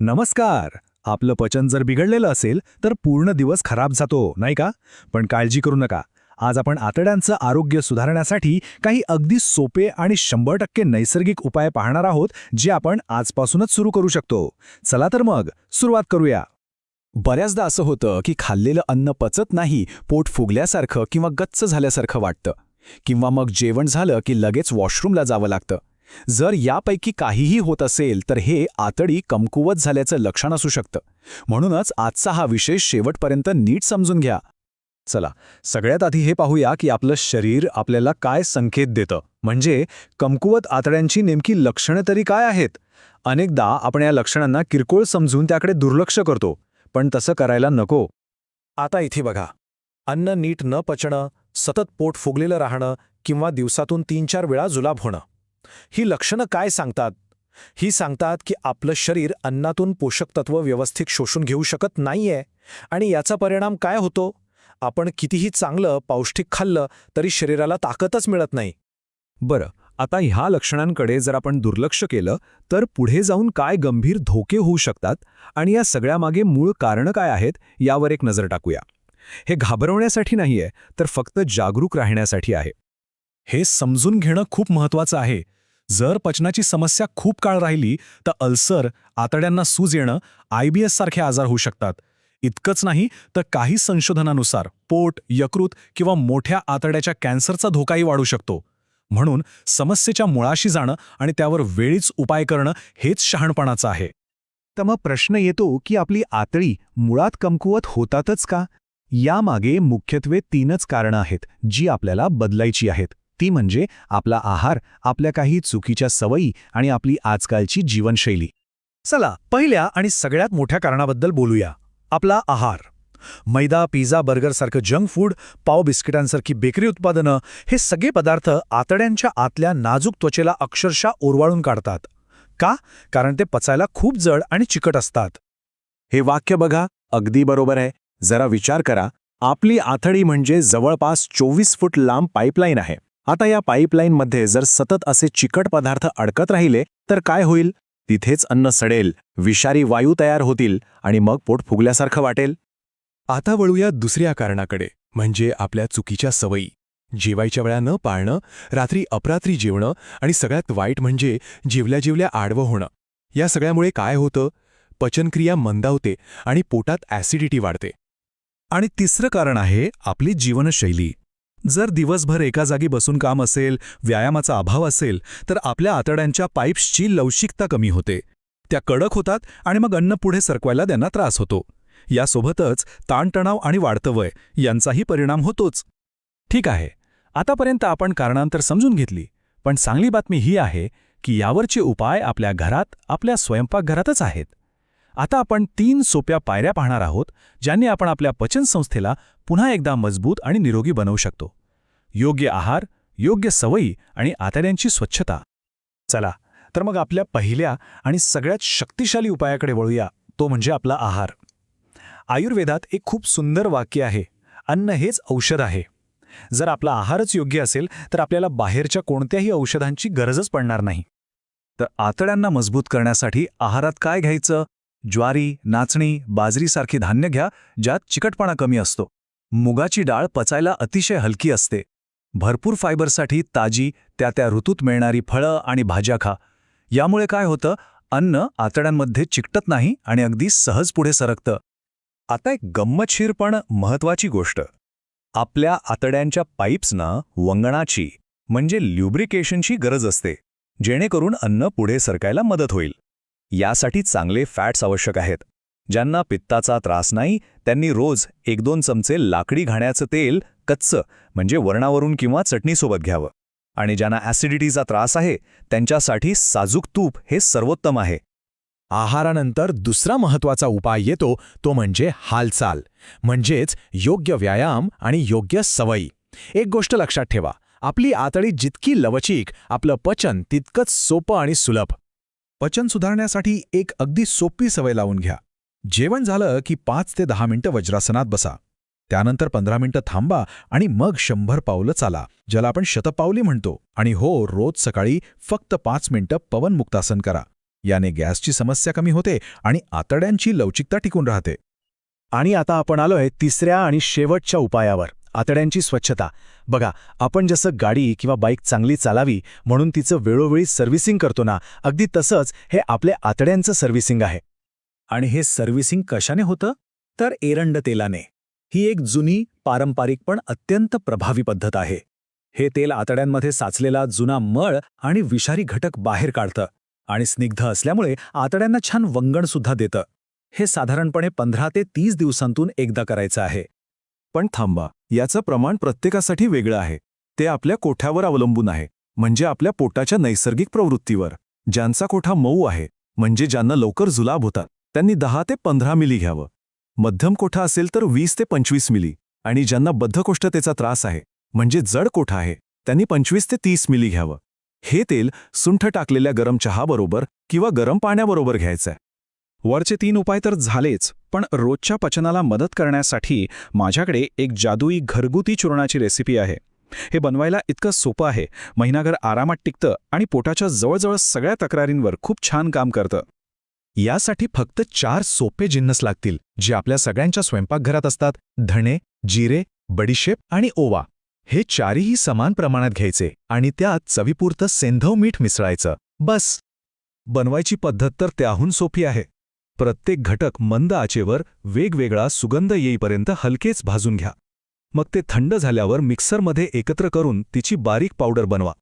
नमस्कार. आपलं पचन जर बिघडलेलं असेल तर पूर्ण दिवस खराब जातो नाही का? पण काळजी करू नका. आज आपण आतड्यांचं आरोग्य सुधारण्यासाठी काही अगदी सोपे आणि शंभर टक्के नैसर्गिक उपाय पाहणार आहोत जे आपण आजपासूनच सुरू करू शकतो. चला तर मग सुरुवात करूया. बऱ्याचदा असं होतं की खाल्लेलं अन्न पचत नाही पोट फुगल्यासारखं किंवा गच्च झाल्यासारखं वाटतं. किंवा मग जेवण झालं की लगेच वॉशरूमला जावं लागतं. जर यापैकी काहीही होत असेल तर हे आतडी कमकुवत झाल्याचं लक्षण असू शकतं. म्हणूनच आजचा हा विषय शेवटपर्यंत नीट समजून घ्या. चला सगळ्यात आधी हे पाहूया की आपलं शरीर आपल्याला काय संकेत देतं. म्हणजे कमकुवत आतड्यांची नेमकी लक्षणं तरी काय आहेत? अनेकदा आपण या लक्षणांना किरकोळ समजून त्याकडे दुर्लक्ष करतो पण तसं करायला नको. आता इथे बघा. अन्न नीट न पचणं सतत पोट फुगलेलं राहणं किंवा दिवसातून तीन चार वेळा जुलाब होणं. ही लक्षणं काय सांगतात? ही सांगतात की आपलं शरीर अन्नातून पोषक तत्व व्यवस्थित शोषून घेऊ शकत नाहीये. आणि याचा परिणाम काय होतो? आपण कितीही चांगलं पौष्टिक खाल्लं तरी शरीराला ताकदच मिळत नाही. बरं आता ह्या लक्षणांकडे जर आपण दुर्लक्ष केलं तर पुढे जाऊन काय गंभीर धोके होऊ शकतात? आणि या सगळ्यामागे मूळ कारणं काय आहेत यावर एक नजर टाकूया. हे घाबरवण्यासाठी नाहीये तर फक्त जागरूक राहण्यासाठी आहे. हे समजून घेणं खूप महत्वाचं आहे. जर पचनाची समस्या खूप काळ राहिली तर अल्सर आतड्यांना सूज येणं आयबीएस सारखे आजार होऊ शकतात. इतकंच नाही तर काही संशोधनानुसार पोट यकृत किंवा मोठ्या आतड्याच्या कॅन्सरचा धोकाही वाढू शकतो. म्हणून समस्येच्या मुळाशी जाणं आणि त्यावर वेळीच उपाय करणं हेच शहाणपणाचं आहे. तर मग प्रश्न येतो की आपली आतळी मुळात कमकुवत होतातच का? यामागे मुख्यत्वे तीनच कारणं आहेत जी आपल्याला बदलायची आहेत. ती म्हणजे आपला आहार आपल्या काही चुकीच्या सवयी आणि आपली आजकालची जीवनशैली. चला पहिल्या आणि सगळ्यात मोठ्या कारणाबद्दल बोलूया. आपला आहार. मैदा पिझ्झा बर्गरसारखं जंक फूड पाव बिस्किटांसारखी बेकरी उत्पादनं हे सगळे पदार्थ आतड्यांच्या आतल्या नाजूक त्वचेला अक्षरशः ओरवाळून काढतात. का? कारण ते पचायला खूप जड आणि चिकट असतात. हे वाक्य बघा अगदी बरोबर आहे. जरा विचार करा. आपली आथडी म्हणजे जवळपास चोवीस फूट लांब पाईपलाईन आहे. आता या पाईपलाईनमध्ये जर सतत असे चिकट पदार्थ अडकत राहिले तर काय होईल? तिथेच अन्न सडेल विषारी वायू तयार होतील आणि मग पोट फुगल्यासारखं वाटेल. आता वळूया दुसऱ्या कारणाकडे म्हणजे आपल्या चुकीच्या सवयी. जेवायच्या वेळा न पाळणं रात्री अपरात्री जेवणं आणि सगळ्यात वाईट म्हणजे जेवल्या जेवल्या आडवं होणं. या सगळ्यामुळे काय होतं? पचनक्रिया मंदावते आणि पोटात ॲसिडिटी वाढते. आणि तिसरं कारण आहे आपली जीवनशैली. जर दिवसभर एका जागी बसून काम असेल व्यायामाचा अभाव असेल तर आपल्या आतड्यांच्या पाईप्सची लवचिकता कमी होते. त्या कडक होतात आणि मग अन्न पुढे सरकवायला त्यांना त्रास होतो. यासोबतच ताणतणाव आणि वाढतं वय यांचाही परिणाम होतोच. ठीक आहे. आतापर्यंत आपण कारणांतर समजून घेतली पण चांगली बातमी ही आहे की यावरचे उपाय आपल्या घरात आपल्या स्वयंपाकघरातच आहेत. आता आपण तीन सोप्या पायऱ्या पाहणार आहोत ज्यांनी आपण आपल्या पचनसंस्थेला पुन्हा एकदा मजबूत आणि निरोगी बनवू शकतो. योग्य आहार योग्य सवयी आणि आतड्यांची स्वच्छता. चला तर मग आपल्या पहिल्या आणि सगळ्यात शक्तिशाली उपायाकडे वळूया तो म्हणजे आपला आहार. आयुर्वेदात एक खूप सुंदर वाक्य आहे अन्न हेच औषध आहे. जर आपला आहारच योग्य असेल तर आपल्याला बाहेरच्या कोणत्याही औषधांची गरजच पडणार नाही. तर आतड्यांना मजबूत करण्यासाठी आहारात काय घ्यायचं? ज्वारी नाचणी बाजरीसारखी धान्य घ्या ज्यात चिकटपणा कमी असतो. मुगाची डाळ पचायला अतिशय हलकी असते. भरपूर फायबरसाठी ताजी त्या त्या ऋतूत मिळणारी फळं आणि भाज्या खा. यामुळे काय होतं अन्न आतड्यांमध्ये चिकटत नाही आणि अगदी सहज पुढे सरकतं. आता एक गंमतशीर पण महत्वाची गोष्ट. आपल्या आतड्यांच्या पाईप्सना वंगणाची म्हणजे ल्युब्रिकेशनची गरज असते. जेणेकरून अन्न पुढे सरकायला मदत होईल. यासाठी चांगले फॅट्स आवश्यक आहेत. ज्यांना पित्ताचा त्रास नाही त्यांनी रोज एक दोन चमचे लाकडी घाण्याचं तेल कच्चं म्हणजे वरणावरून किंवा चटणीसोबत घ्यावं. आणि ज्यांना ॲसिडिटीचा त्रास आहे त्यांच्यासाठी साजूक तूप हे सर्वोत्तम आहे. आहारानंतर दुसरा महत्त्वाचा उपाय येतो तो म्हणजे हालचाल म्हणजेच योग्य व्यायाम आणि योग्य सवयी. एक गोष्ट लक्षात ठेवा आपली आतडी जितकी लवचिक आपलं पचन तितकंच सोपं आणि सुलभ. पचन सुधारण्यासाठी एक अगदी सोपी सवय लावून घ्या. जेवण झालं की पाच ते दहा मिनिटं वज्रासनात बसा. त्यानंतर पंधरा मिनिटं थांबा आणि मग शंभर पावलं चाला ज्याला आपण शतपावली म्हणतो. आणि हो रोज सकाळी फक्त पाच मिनिटं पवनमुक्तासन करा. याने गॅसची समस्या कमी होते आणि आतड्यांची लवचिकता टिकून राहते. आणि आता आपण आलोय तिसऱ्या आणि शेवटच्या उपायावर. आतड्यांची स्वच्छता. बघा आपण जसं गाडी किंवा बाईक चांगली चालावी म्हणून तिचं वेळोवेळी सर्व्हिसिंग करतो ना अगदी तसंच हे आपल्या आतड्यांचं सर्व्हिसिंग आहे. आणि हे सर्व्हिसिंग कशाने होतं? तर एरंड तेलाने. ही एक जुनी पारंपरिक पण अत्यंत प्रभावी पद्धत आहे. हे तेल आतड्यांमध्ये साचलेला जुना मळ आणि विषारी घटक बाहेर काढतं आणि स्निग्ध असल्यामुळे आतड्यांना छान वंगणसुद्धा देतं. हे साधारणपणे पंधरा ते तीस दिवसांतून एकदा करायचं आहे. पण थांबा. याचं प्रमाण प्रत्येकासाठी वेगळं आहे. ते आपल्या कोठ्यावर अवलंबून आहे म्हणजे आपल्या पोटाच्या नैसर्गिक प्रवृत्तीवर. ज्यांचा कोठा मऊ आहे म्हणजे ज्यांना लवकर जुलाब होतात त्यांनी दहा ते पंधरा मिली घ्यावं. मध्यम कोठा असेल तर वीस ते पंचवीस मिली आणि ज्यांना बद्धकोष्ठतेचा त्रास आहे म्हणजे जड कोठा आहे त्यांनी पंचवीस ते तीस मिली घ्यावं. हे तेल सुंठ टाकलेल्या गरम चहाबरोबर किंवा गरम पाण्याबरोबर घ्यायचंय. वरचे तीन उपाय तर झालेच पण रोजच्या पचनाला मदत करण्यासाठी माझ्याकडे एक जादुई घरगुती चूर्णाची रेसिपी आहे. हे बनवायला इतकं सोपं आहे. महिनाभर आरामात टिकतं आणि पोटाच्या जवळजवळ सगळ्या तक्रारींवर खूप छान काम करतं. यासाठी फक्त चार सोपे जिन्नस लागतील जे आपल्या सगळ्यांच्या स्वयंपाकघरात असतात. धणे जिरे बडीशेप आणि ओवा. हे चारीही समान प्रमाणात घ्यायचे आणि त्यात चवीपुरतं सेंधव मीठ मिसळायचं. बस. बनवायची पद्धत तर त्याहून सोपी आहे. प्रत्येक घटक मंद आचेवर वेगवेगळा सुगंध येईपर्यंत हलकेच भाजून घ्या. मग ते थंड झाल्यावर मिक्सरमध्ये एकत्र करून तिची बारीक पावडर बनवा.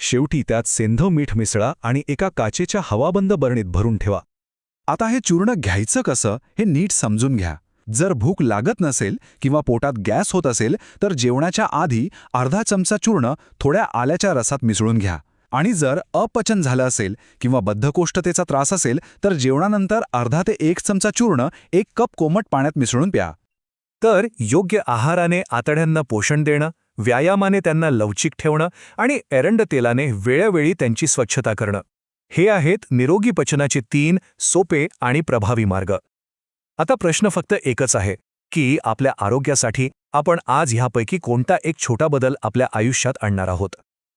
शेवटी त्यात सेंधव मीठ मिसळा आणि एका काचेच्या हवाबंद बरणीत भरून ठेवा. आता हे चूर्ण घ्यायचं कसं हे नीट समजून घ्या. जर भूक लागत नसेल किंवा पोटात गॅस होत असेल तर जेवणाच्या आधी अर्धा चमचा चूर्ण थोड्या आल्याच्या रसात मिसळून घ्या. आणि जर अपचन झालं असेल किंवा बद्धकोष्ठतेचा त्रास असेल तर जेवणानंतर अर्धा ते एक चमचा चूर्ण एक कप कोमट पाण्यात मिसळून प्या. तर योग्य आहाराने आतड्यांना पोषण देणं व्यायामाने त्यांना लवचिक ठेवणं आणि एरंड तेलाने वेळोवेळी त्यांची स्वच्छता करणं. हे आहेत निरोगी पचनाचे तीन सोपे आणि प्रभावी मार्ग. आता प्रश्न फक्त एकच आहे की आपल्या आरोग्यासाठी आपण आज ह्यापैकी कोणता एक छोटा बदल आपल्या आयुष्यात आणणार आहोत?